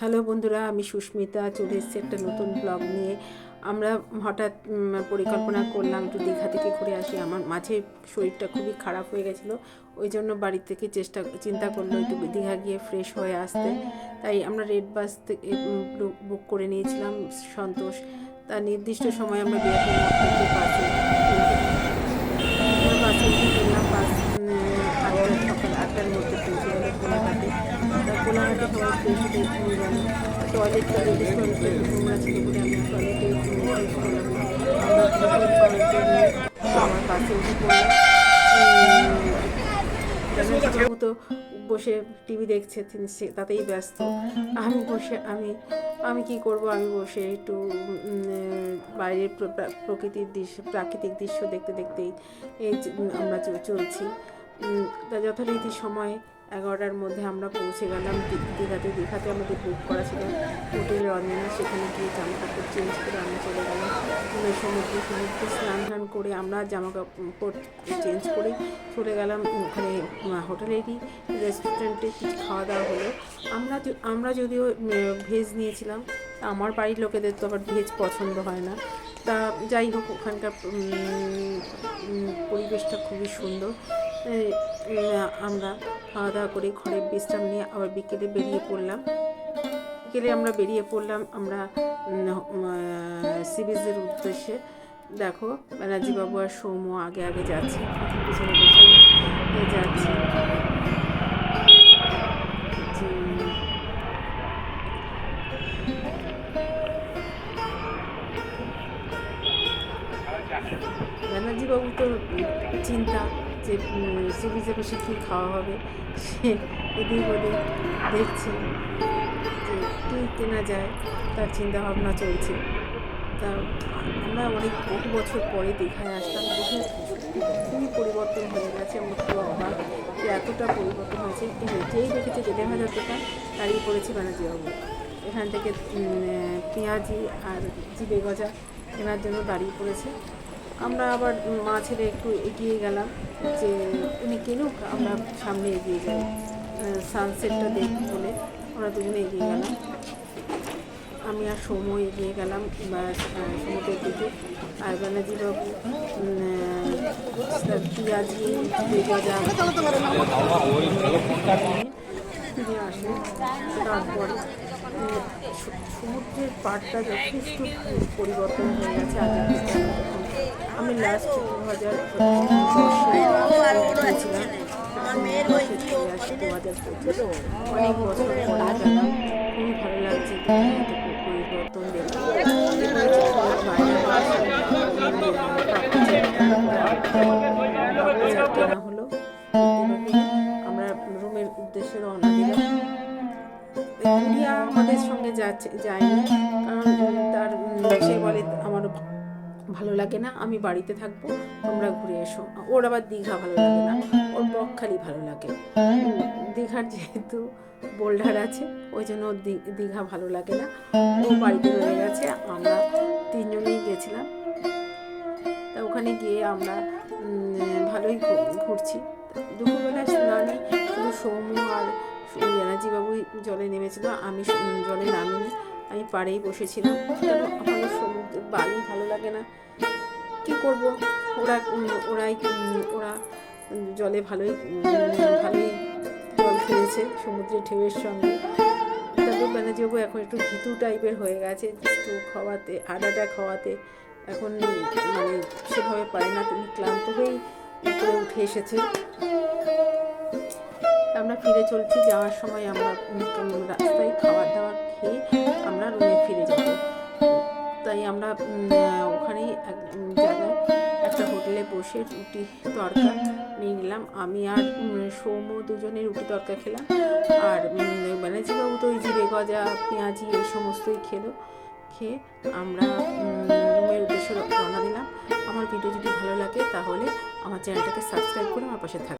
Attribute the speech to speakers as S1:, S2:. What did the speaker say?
S1: Hello বন্ধুরা, আমি সুস্মিতা, চলে এসেছি একটা নতুন ব্লগ নিয়ে। আমরা হঠাৎ পরিকল্পনা করলাম একটু দীঘা থেকে ঘুরে আসি। আমার মাঝে শরীরটা খুবই খারাপ হয়ে গেছিল, ওই জন্য বাড়ি থেকে চেষ্টা, চিন্তা করল একটু দীঘা গিয়ে ফ্রেশ হয়ে আসতে। তাই আমরা রেড বাস থেকে বুক করে নিয়েছিলাম সন্তোষ। তার নির্দিষ্ট সময় আমরা বিরাটি বাসে বাসে গেলাম। বাস আমরা জন্য আমার বাসে টিভি দেখছে, তিনি তাতেই ব্যস্ত। আমি বসে আমি আমি কি করব? আমি বসে একটু বাইরের প্র- প্রকৃতির দৃশ্য প্রাকৃতিক দৃশ্য দেখতে দেখতেই এই আমরা চলছি। তা যথারীতি সময় এগারোটার মধ্যে আমরা পৌঁছে গেলাম। দীঘাতে দীঘাতে আমাদের বুক করা ছিল। হোটেলের অঞ্জনা সেখানে গিয়ে জামা কাপড় চেঞ্জ করে আমরা চলে গেলাম। সমুদ্রে সমুদ্রে স্নান টান করে আমরা জামা কাপড় চেঞ্জ করে চলে গেলাম ওখানে হোটেলেরই রেস্টুরেন্টে কিছু খাওয়া দাওয়া হলো। আমরা আমরা যদিও ভেজ নিয়েছিলাম, আমার বাড়ির লোকেদের তো আবার ভেজ পছন্দ হয় না। তা যাই হোক, ওখানকার পরিবেশটা খুবই সুন্দর। আমরা খাওয়া দাওয়া করে ঘরে বিশ্রাম নিয়ে আবার বিকেলে বেরিয়ে পড়লাম। বিকেলে আমরা বেরিয়ে পড়লাম আমরা সি বিচের উদ্দেশ্যে। দেখো বাবু আর সৌম্য আগে আগে যাচ্ছে পিছনে পিছনে যাচ্ছে। যে, ব্যানার্জি বাবু তো চিন্তা যে সি বিচে বসে কী খাওয়া হবে, সে এদিক ওদিক দেখছে। যে, কী কেনা যায়, তার চিন্তা ভাবনা চলছে। তা আমরা অনেক বহু বছর পরে দীঘায় আসলাম বহু খুবই পরিবর্তন হয়ে গেছে। আমরা খুব অবাক যে, এতটা পরিবর্তন হয়েছে। কিন্তু যেই দেখেছে যে, দেড় হাজার টাকা দাঁড়িয়ে পড়েছে ব্যানার্জি বাবু। এখান থেকে পেঁয়াজি আর জিবে গজা কেনার জন্য দাঁড়িয়ে পড়েছে। আমরা আবার মা ছেলে একটু এগিয়ে গেলাম যে উনি কিনুক আমরা সামনে এগিয়ে যাই। সানসেটটা দেখব বলে আমরা দুজনে এগিয়ে গেলাম। আমি আর সৌম্য এগিয়ে গেলাম বা সমুদ্রের দিকে। আর ব্যানার্জি বাবু পিঁয়াজি গজা নিয়ে আসে। তারপর সমুদ্রের পাড়টা যথেষ্ট পরিবর্তন হয়ে গেছে এখন। আমি লাস্ট দু হাজার গিয়েছিলাম দু হাজার পঁচিশ। অনেক বছর পরে খুবই ভালো লাগছে পরিবর্তন দেখে হলো আমরা রুমের উদ্দেশ্যে রওনা দিলাম। আমাদের সঙ্গে যায়নি। কারণ তার, সে বলে ভালো লাগে না, আমি বাড়িতে থাকব, তোমরা ঘুরে এসো। ওর আবার দীঘা ভালো লাগে না, ওর বকখালি ভালো লাগে। দীঘার যেহেতু বোল্ডার আছে, ওই জন্য ওর দীঘা ভালো লাগে না। ও বাড়িতে রয়ে গেছে, আমরা তিনজনেই গেছিলাম। তা ওখানে গিয়ে আমরা ভালোই ঘুরছি। দুপুরবেলা স্নানে শুধু সৌম্য আর এনার্জি বাবুই জলে নেমেছিল, আমি জলে নামিনি, আমি পাড়েই বসেছিলাম। আমার সমুদ্রের বালি ভালো লাগে না। কি করব? ওরা ওরাই ওরা জলে ভালোই ভালোই জল খেয়েছে, সমুদ্রের ঢেউয়ের সঙ্গে। তারপর ব্যানার্জিবাবু এখন একটু ভীতু টাইপের হয়ে গেছে স্ট্রোক হওয়াতে হার্ট হওয়াতে এখন মানে সেভাবে পারে না, তুমি ক্লান্ত হয়েই উপরে উঠে এসেছে। আমরা ফিরে চলছি যাওয়ার সময় আমরা রাস্তায় খাবার দাবার খেয়ে আমরা রুমে ফিরে যাব। তাই আমরা ওখানেই এক জায়গায় একটা হোটেলে বসে রুটি তরকা নিয়ে নিলাম। আমি আর সৌম্য দুজনে রুটি তরকা খেলাম। আর উম, ব্যানার্জি বাবু তো ওই জিরে গজা পেঁয়াজি এই সমস্তই খেলো। খেয়ে আমরা রুমের উদ্দেশ্যে রওনা দিলাম। আমার ভিডিও যদি ভালো লাগে তাহলে আমার চ্যানেলটাকে সাবস্ক্রাইব করে আমার পাশে থাকবে